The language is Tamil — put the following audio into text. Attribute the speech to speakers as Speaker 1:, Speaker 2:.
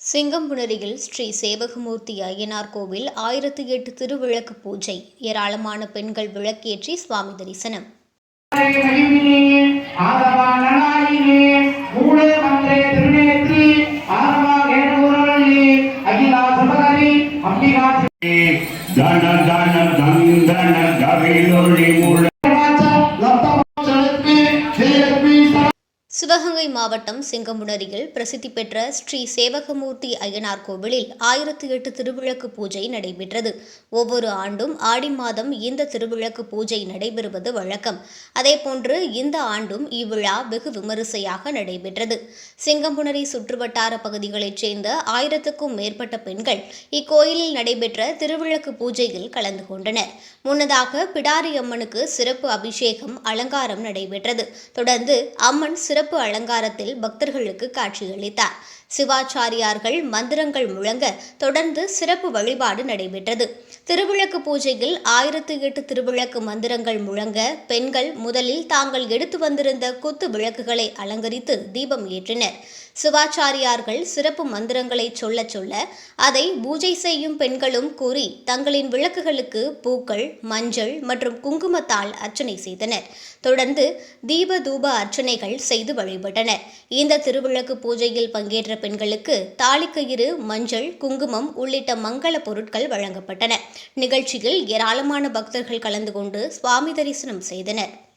Speaker 1: சிங்கம்புணரியில் ஸ்ரீ சேவகமூர்த்தி ஐயனார் கோவில் ஆயிரத்தி எட்டு திருவிளக்கு பூஜை ஏராளமான பெண்கள் விளக்கேற்றி சுவாமி தரிசனம் சிவகங்கை மாவட்டம் சிங்கமுனரியில் பிரசித்தி பெற்ற ஸ்ரீ சேவகமூர்த்தி அய்யனார் கோவிலில் ஆயிரத்தி எட்டு திருவிளக்கு பூஜை நடைபெற்றது. ஒவ்வொரு ஆண்டும் ஆடி மாதம் இந்த திருவிளக்கு பூஜை நடைபெறுவது வழக்கம். அதேபோன்று இந்த ஆண்டும் இவ்விழா வெகு விமரிசையாக நடைபெற்றது. சிங்கம்புணரி சுற்றுவட்டார பகுதிகளைச் சேர்ந்த ஆயிரத்துக்கும் மேற்பட்ட பெண்கள் இக்கோயிலில் நடைபெற்ற திருவிளக்கு பூஜையில் கலந்து கொண்டனர். முன்னதாக பிடாரி அம்மனுக்கு சிறப்பு அபிஷேகம் அலங்காரம் நடைபெற்றது. தொடர்ந்து அம்மன் சிறப்பு அலங்காரத்தில் பக்தர்களுக்கு காட்சியளித்தார். சிவாச்சாரியார்கள் மந்திரங்கள் முழங்க தொடர்ந்து சிறப்பு வழிபாடு நடைபெற்றது. திருவிளக்கு பூஜையில் ஆயிரத்து எட்டு திருவிளக்கு மந்திரங்கள் முழங்க பெண்கள் முதலில் தாங்கள் எடுத்து வந்திருந்த குத்து விளக்குகளை அலங்கரித்து தீபம் ஏற்றினர். சிவாச்சாரியார்கள் சிறப்பு மந்திரங்களை சொல்லச் சொல்ல அதை பூஜை செய்யும் பெண்களும் கூறி தங்களின் விளக்குகளுக்கு பூக்கள் மஞ்சள் மற்றும் குங்குமத்தால் அர்ச்சனை செய்தனர். தொடர்ந்து தீப தூப அர்ச்சனைகள் செய்து வழிபட்டனர். இந்த திருவிளக்கு பூஜையில் பங்கேற்ற பெண்களுக்கு தாலிக்கயிறு மஞ்சள் குங்குமம் உள்ளிட்ட மங்கள பொருட்கள் வழங்கப்பட்டன. நிகழ்ச்சியில் ஏராளமான பக்தர்கள் கலந்து கொண்டு சுவாமி தரிசனம் செய்தனர்.